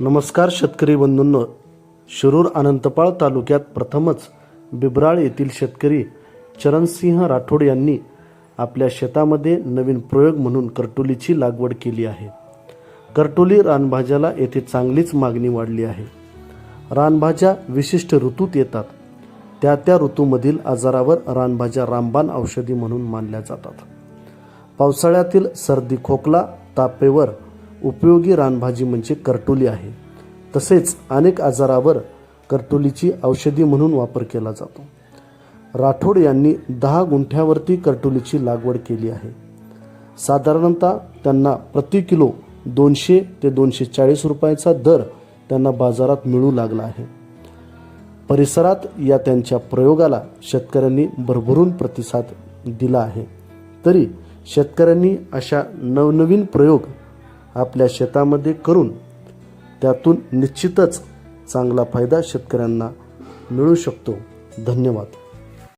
नमस्कार शेतकरी बंधूंनो. शिरूर अनंतपाळ तालुक्यात प्रथमच बिबराळ येथील शेतकरी चरणसिंह राठोड यांनी आपल्या शेतामध्ये नवीन प्रयोग म्हणून करटोलीची लागवड केली आहे. करटोली रानभाज्याला येथे चांगलीच मागणी वाढली आहे. रानभाज्या विशिष्ट ऋतूत येतात. त्या त्या ऋतूमधील आजारावर रानभाज्या रामबाण औषधी म्हणून मानल्या जातात. पावसाळ्यातील सर्दी खोकला तापेवर उपयोगी रानभाजी म्हणजे करटोली आहे. तसेच अनेक आजारावर करटोलीची औषधी म्हणून वापर केला जातो. राठोड यांनी दहा गुंठ्यावरती करटोलीची लागवड केली आहे. साधारणतः त्यांना प्रति किलो दोनशे ते दोनशे चाळीस रुपयाचा दर त्यांना बाजारात मिळू लागला आहे. परिसरात या त्यांच्या प्रयोगाला शेतकऱ्यांनी भरभरून प्रतिसाद दिला आहे. तरी शेतकऱ्यांनी अशा नवनवीन प्रयोग आपल्या शेतामध्ये करून त्यातून निश्चितच चांगला फायदा शेतकऱ्यांना मिळू शकतो. धन्यवाद.